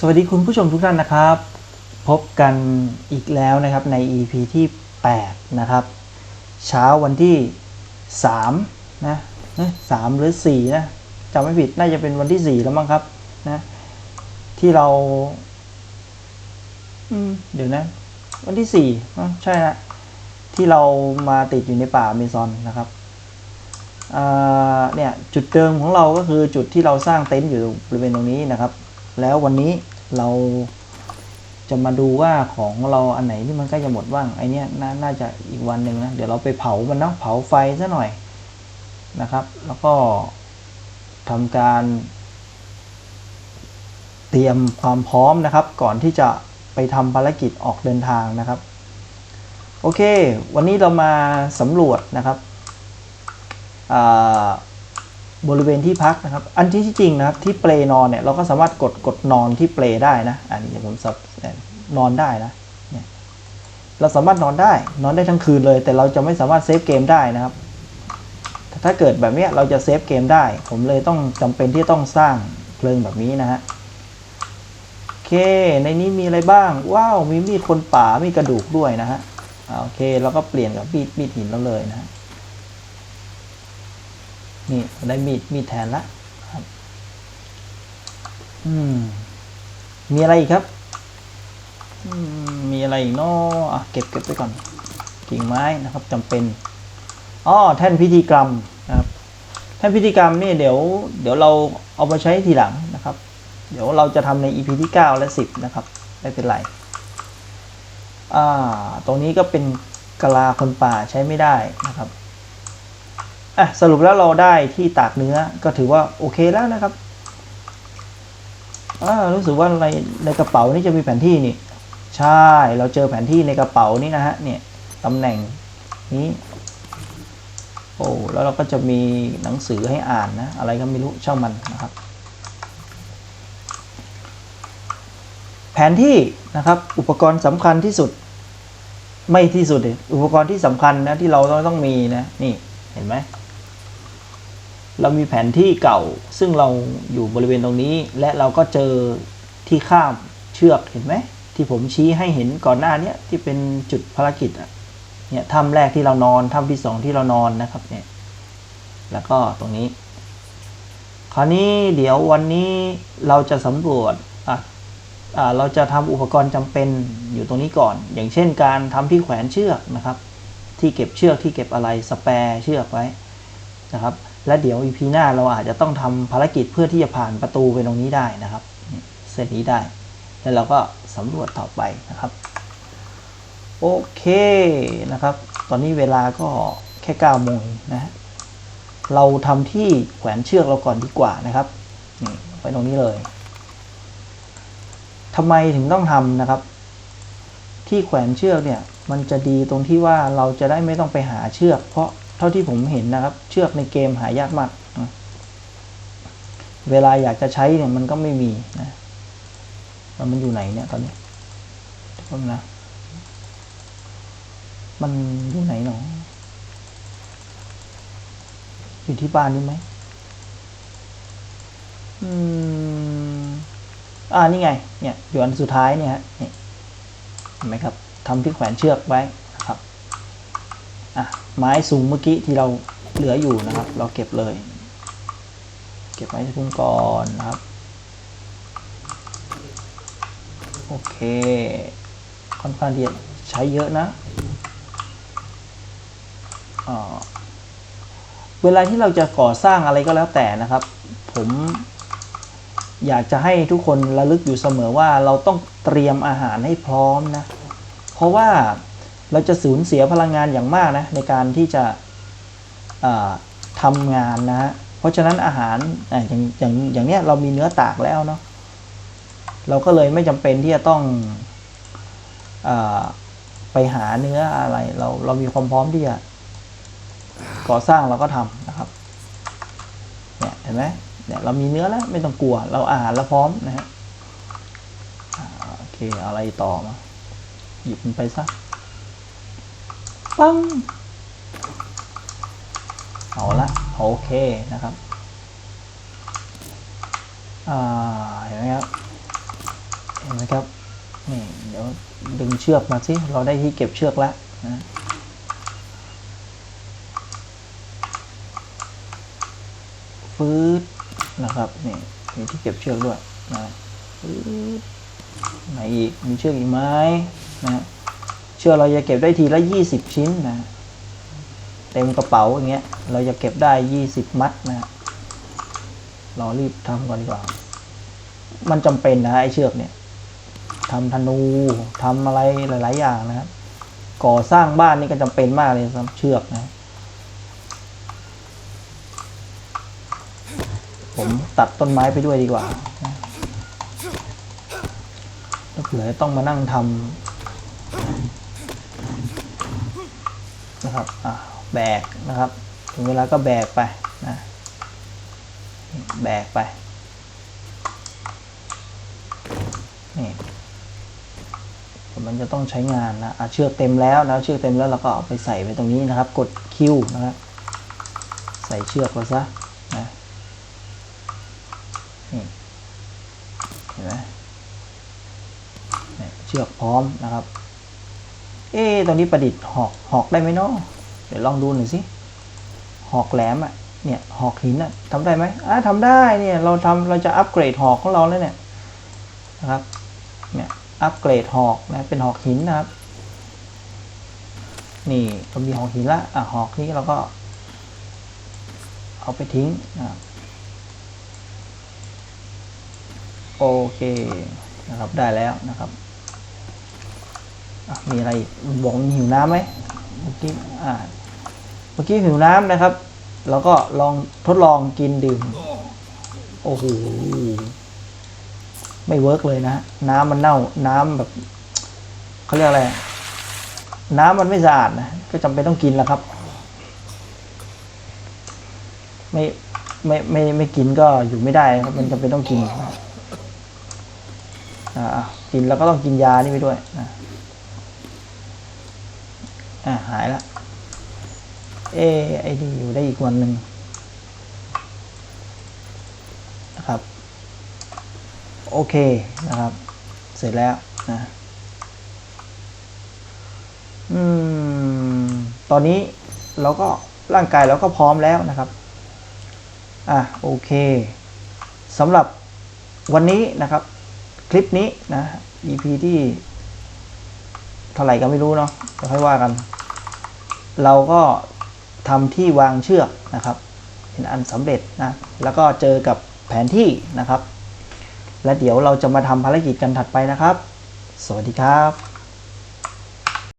สวัสดีคุณผู้ชมทุกท่านนะครับ พบกันอีกแล้วนะครับใน EP ที่ 8 นะครับ เช้าวันที่3นะเอ้ยสามหรือ4นะจำไม่ผิดน่าจะเป็นวันที่ 4 แล้วมั้งครับนะที่เราอืมเดี๋ยวนะ วันที่4อะใช่ละที่เรามาติดอยู่ในป่าอเมซอนนะครับอ่าเนี่ยจุดเดิมของเราก็คือจุดที่เราสร้างเต็นท์อยู่บริเวณตรงนี้นะครับ แล้ววันนี้เราจะมาดูว่าของเราอันไหนที่มันใกล้จะหมดบ้างไอเนี้ยน,น่าจะอีกวันหนึ่งนะ เดี๋ยวเราไปเผามันเนาะเผาไฟซะหน่อยนะครับ แล้วก็ทำการ เตรียมความพร้อมนะครับ ก่อนที่จะไปทำภารกิจออกเดินทางนะครับ โอเค วันนี้เรามาสำรวจนะครับอ่า บริเวณที่พักนะครับ อันที่จริงนะครับที่เปลนอนเนี่ยเราก็สามารถกดกดนอนที่เปลได้นะ อันนี้ผมสับนอนได้นะเนี่ยเราสามารถนอนได้นอนได้ทั้งคืนเลย แต่เราจะไม่สามารถเซฟเกมได้นะครับแต่ถ้าเกิดแบบเนี้ยเราจะเซฟเกมได้ ผมเลยต้องจำเป็นที่ต้องสร้างเพลิงแบบนี้นะฮะโอเค ในนี้มีอะไรบ้าง ว้าว มีมีดคนป่ามีกระดูกด้วยนะฮะโอเค เราก็เปลี่ยนกับมีดมีดหินเราเลยนะฮะ นี่ได้มีดมีดแทนละครับอืมมีอะไรอีกครับอืมมีอะไรอีกเนาะอะเก็บเก็บไปก่อนกิ่งไม้นะครับจำเป็นอ๋อแท่นพิธีกรรมนะครับแท่นพิธีกรรมนี่เดี๋ยวเดี๋ยวเราเอามาใช้ทีหลังนะครับ เดี๋ยวเราจะทำใน EP ที่ 9 และ 10 นะครับไม่เป็นไรอ่าตรงนี้ก็เป็นกะลาคนป่าใช้ไม่ได้นะครับ อะสรุปแล้วเราได้ที่ตากเนื้อก็ถือว่าโอเคแล้วนะครับอ่ารู้สึกว่าในในกระเป๋านี่จะมีแผนที่นี่ ใช่เราเจอแผนที่ในกระเป๋านี่นะฮะเนี่ยตำแหน่งนี้โอ้แล้วเราก็จะมีหนังสือให้อ่านนะ อะไรก็ไม่รู้ช่างมันนะครับ แผนที่นะครับอุปกรณ์สำคัญที่สุด ไม่ที่สุดเลยอุปกรณ์ที่สำคัญนะที่เราต้องต้องมีนะนี่เห็นไหม เรามีแผนที่เก่าซึ่งเราอยู่บริเวณตรงนี้ และเราก็เจอที่ข้ามเชือกเห็นไหมที่ผมชี้ให้เห็นก่อนหน้านี้ที่เป็นจุดภารกิจอะเนี่ยถ้ำแรกที่เรานอนถ้ำที่สองที่เรานอนนะครับเนี่ยแล้วก็ตรงนี้ คราวนี้เดี๋ยววันนี้เราจะสำรวจอะอ่าเราจะทำอุปกรณ์จำเป็นอยู่ตรงนี้ก่อน อย่างเช่นการทำที่แขวนเชือกนะครับ ที่เก็บเชือกที่เก็บอะไรสแปรเชือกไว้นะครับ และเดี๋ยวอีพีหน้าเราอาจจะต้องทำภารกิจเพื่อที่จะผ่านประตูไปตรงนี้ได้นะครับ เส้นนี้ได้ แล้วเราก็สำรวจต่อไปนะครับ โอเคนะครับ ตอนนี้เวลาก็แค่9โมงเองนะ เราทำที่แขวนเชือกเราก่อนดีกว่านะครับไว้ตรงนี้เลยทำไมถึงต้องทำนะครับ ที่แขวนเชือกเนี่ย มันจะดีตรงที่ว่าเราจะได้ไม่ต้องไปหาเชือก เพราะ เท่าที่ผมเห็นนะครับ เชือกในเกมหายากมากนะเวลาอยากจะใช้เนี่ยมันก็ไม่มีนะมันอยู่ไหนเนี่ยตอนนี้เดี๋ยวแป๊บนะ มันอยู่ไหนหนออยู่ที่บ้านนี่ไหมอืมอ่านี่ไง เนี่ยอยู่อันสุดท้ายเนี่ยฮะนี่เห็นไหมครับทำที่แขวนเชือกไว้ อะไม้สูงเมื่อกี้ที่เราเหลืออยู่นะครับ เราเก็บเลย เก็บไว้ที่พุ่งก่อนนะครับ โอเค ค่อนข้างที่จะใช้เยอะนะเวลาที่เราจะก่อสร้างอะไรก็แล้วแต่นะครับ ผมอยากจะให้ทุกคนระลึกอยู่เสมอว่าเราต้องเตรียมอาหารให้พร้อมนะ เพราะว่า เราจะสูญเสียพลังงานอย่างมากนะในการที่จะอ่าทำงานนะฮะเพราะฉะนั้นอาหารอย่างอย่างอย่างเนี้ยเรามีเนื้อตากแล้วเนาะเราก็เลยไม่จำเป็นที่จะต้องอไปหาเนื้ออะไรเราเรามีความพร้อมที่จะก่อสร้างเราก็ทำนะครับเนี่ยเห็นไหมเนี่ยเรามีเนื้อแล้วไม่ต้องกลัว เราอาหารเราพร้อมนะฮะโอเคอาอะไรต่อมาหยิบมันไปซะ ปังเอาละโอเคนะครับเห็นไหมครับ เห็นไหมครับ นี่เดี๋ยวดึงเชือกมาสิ เราได้ที่เก็บเชือกแล้วนะฟืดนะครับนี่มีที่เก็บเชือกด้วยนะฟืดไหนอีก มีเชือกอีกไหมนะ เชือกเราจะเก็บได้ทีละ 20 ชิ้นนะ เต็มกระเป๋าอย่างเงี้ย เราจะเก็บได้ 20 มัดนะเรารีบทำก่อนดีกว่า มันจำเป็นนะไอ้เชือกเนี่ยทำธนูทำอะไรหลาย ๆ อย่างนะครับก่อสร้างบ้านนี่ก็จำเป็นมากเลยสำหรับเชือกนะ ผมตัดต้นไม้ไปด้วยดีกว่านะถ้าเผื่อต้องมานั่งทำ นะครับแบกนะครับ ถึงเวลาก็แบกไปนะแบกไปนี่มันจะต้องใช้งานนะะเชือกเต็มแล้วนะเชือกเต็มแล้วเราก็เอาไปใส่ไว้ตรงนี้นะครับ กดคิวนะครับใส่เชือกไว้ซะนะนี่เห็นไหมนี่เชือกพร้อมนะครับ เอ๊ตอนนี้ประดิษฐ์หอกหอกได้ไหมเนาะเดี๋ยวลองดูหน่อยสิหอกแหลมอะเนี่ยหอกหินอะทำได้ไหมอะทำได้เนี่ยเราทำเราจะอัปเกรดหอกของเราแล้วเนี่ยนะครับเนี่ยอัปเกรดหอกนะเป็นหอกหินนะครับ นี่เรามีหอกหินละอะหอกนี้เราก็ เอาไปทิ้งนะครับโอเคนะครับได้แล้วนะครับ มีอะไรอีกบอกมันหิวน้ำไหมเมื่อกี้อ่าเมื่อกี้หิวน้ำนะครับ แล้วก็ลองทดลองกินดื่ม โอ้โห ไม่เวิร์กเลยนะ น้ำมันเน่า น้ำแบบเขาเรียกอะไร น้ำมันไม่สะอาดนะ ก็จำเป็นต้องกินแล้วครับ ไม่ไม่ไม่ไม่กินก็อยู่ไม่ได้ครับ มันจำเป็นต้องกิน อ่า กินแล้วก็ต้องกินยานี่ไปด้วยนะ อ่าหายละ เอไอ้นี่อยู่ได้อีกวันหนึ่งนะครับ โอเคนะครับ เสร็จแล้วนะอืมตอนนี้เราก็ร่างกายเราก็พร้อมแล้วนะครับ อะโอเคสำหรับวันนี้นะครับ คลิปนี้นะ EP ที่เท่าไหร่ก็ไม่รู้เนาะเดี๋ยวค่อยว่ากัน เราก็ทำที่วางเชือกนะครับเป็นอันสำเร็จนะแล้วก็เจอกับแผนที่นะครับ และเดี๋ยวเราจะมาทำภารกิจกันถัดไปนะครับ สวัสดีครับ